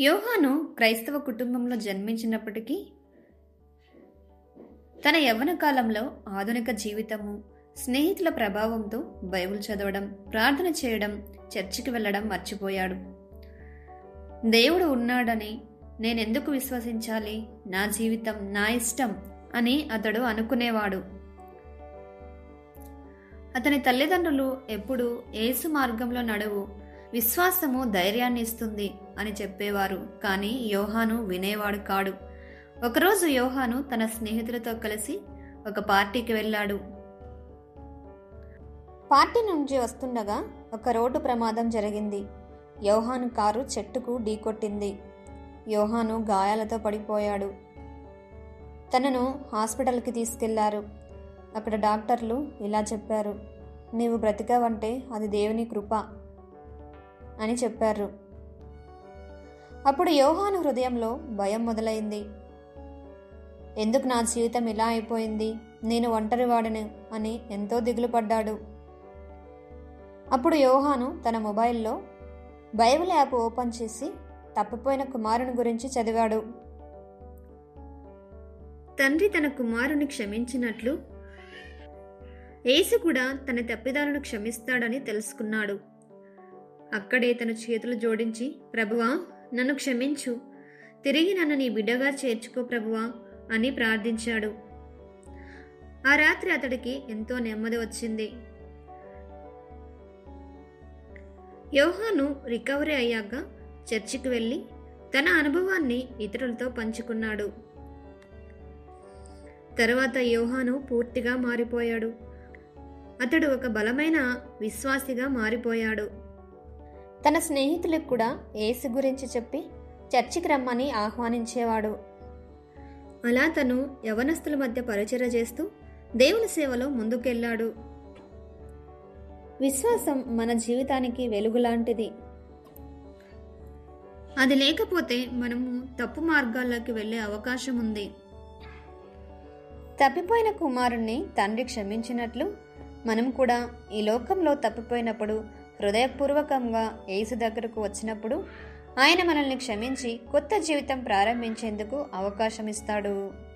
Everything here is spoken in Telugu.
యోహాను క్రైస్తవ కుటుంబంలో జన్మించినప్పటికీ తన యవ్వన కాలంలో ఆధునిక జీవితము స్నేహితుల ప్రభావంతో బైబిల్ చదవడం ప్రార్థన చేయడం చర్చికి వెళ్ళడం మర్చిపోయాడు. దేవుడు ఉన్నాడని నేనెందుకు విశ్వసించాలి? నా జీవితం నా ఇష్టం అని అతడు అనుకునేవాడు. అతని తల్లిదండ్రులు ఎప్పుడు ఏసు మార్గంలో నడువు విశ్వాసము ధైర్యాన్ని ఇస్తుంది అని చెప్పేవారు కానీ యోహాను వినేవాడు కాడు. ఒకరోజు యోహాను తన స్నేహితులతో కలిసి ఒక పార్టీకి వెళ్ళాడు. పార్టీ నుంచి వస్తుండగా ఒక రోడ్డు ప్రమాదం జరిగింది. యోహాను కారు చెట్టుకు ఢీకొట్టింది. యోహాను గాయాలతో పడిపోయాడు. తనను హాస్పిటల్కి తీసుకెళ్ళారు. అక్కడ డాక్టర్లు ఇలా చెప్పారు నీవు బ్రతికావంటే అది దేవుని కృప. అని చెప్పారు. అప్పుడు యోహాను హృదయంలో భయం మొదలైంది. ఎందుకు నా జీవితం ఇలా అయిపోయింది? నేను ఒంటరివాడను అని ఎంతో దిగులు పడ్డాడు. అప్పుడు యోహాను తన మొబైల్లో బైబిల్ యాప్ ఓపెన్ చేసి తప్పిపోయిన కుమారుని గురించి చదివాడు. తండ్రి తన కుమారుని క్షమించినట్లు యేసు కూడా తన తప్పిదాలను క్షమిస్తాడని తెలుసుకున్నాడు. అక్కడే తన చేతులు జోడించి ప్రభువా నన్ను క్షమించు. తిరిగి నన్ను నీ బిడ్డగా చేర్చుకో ప్రభువా అని ప్రార్థించాడు. ఆ రాత్రి అతడికి ఎంతో నెమ్మది వచ్చింది. యోహాను రికవరీ అయ్యాక చర్చికి వెళ్ళి తన అనుభవాన్ని ఇతరులతో పంచుకున్నాడు. తర్వాత యోహాను పూర్తిగా మారిపోయాడు. అతడు ఒక బలమైన విశ్వాసిగా మారిపోయాడు. తన స్నేహితులకు కూడా యేసు గురించి చెప్పి చర్చికి రమ్మని ఆహ్వానించేవాడు. అలా తను యవనస్తుల మధ్య పరిచయ చేస్తూ దేవుని సేవలో ముందుకెళ్ళాడు. విశ్వాసం మన జీవితానికి వెలుగులాంటిది. అది లేకపోతే మనము తప్పు మార్గాల్లోకి వెళ్ళే అవకాశం ఉంది. తప్పిపోయిన కుమారుణ్ణి తండ్రి క్షమించినట్లు మనం కూడా ఈ లోకంలో తప్పిపోయినప్పుడు హృదయపూర్వకంగా యేసు దగ్గరకు వచ్చినప్పుడు ఆయన మనల్ని క్షమించి కొత్త జీవితం ప్రారంభించేందుకు అవకాశం ఇస్తాడు.